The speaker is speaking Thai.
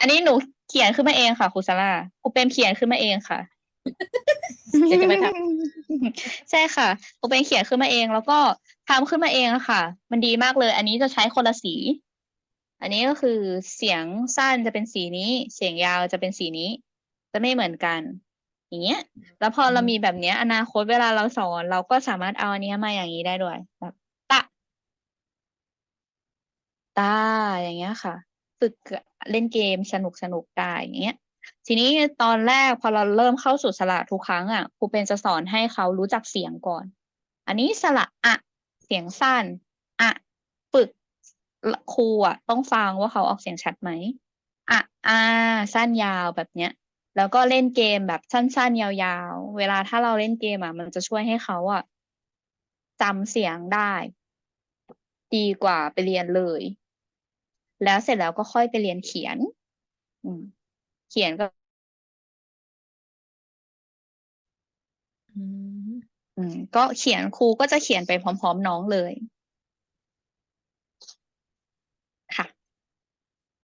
อันนี้หนูเขียนขึ้นมาเองค่ะครูซาร่าครูเป็นเขียนขึ้นมาเองค่ะเดี๋ยวจะไปทใช่ค่ะครูเป็นเขียนขึ้นมาเอง แล้วก็ทำขึ้นมาเองอะค่ะ มันดีมากเลย อันนี้จะใช้คนละสี อันนี้ก็คือเสียงสั้นจะเป็นสีนี้ เสียงยาวจะเป็นสีนี้ จะไม่เหมือนกัน อย่างเงี้ย แล้วพอเรามีแบบเนี้ย อนาคตเวลาเราสอน เราก็สามารถเอาอันเนี้ยมาอย่างนี้ได้ด้วยแบบตะตาอย่างเงี้ยค่ะ ฝึกเล่นเกมสนุกสนุกได้อย่างเงี้ยทีนี้ตอนแรกพอเราเริ่มเข้าสู่สระทุกครั้งอะครูเป็นจะสอนให้เขารู้จักเสียงก่อน อันนี้สระอะเสียงสั้นอะฝึกครูอะต้องฟังว่าเขาออกเสียงชัดไหมอะอาสั้นยาวแบบเนี้ย แล้วก็เล่นเกมแบบสั้น ๆ ยาวๆ เวลาถ้าเราเล่นเกมอะ มันจะช่วยให้เขาอะจำเสียงได้ ดีกว่าไปเรียนเลย แล้วเสร็จแล้วก็ค่อยไปเรียนเขียนอืมเขียนก็ำอืมอืมก็เขียนครูก็จะเขียนไปพร้อม ๆ น้องเลย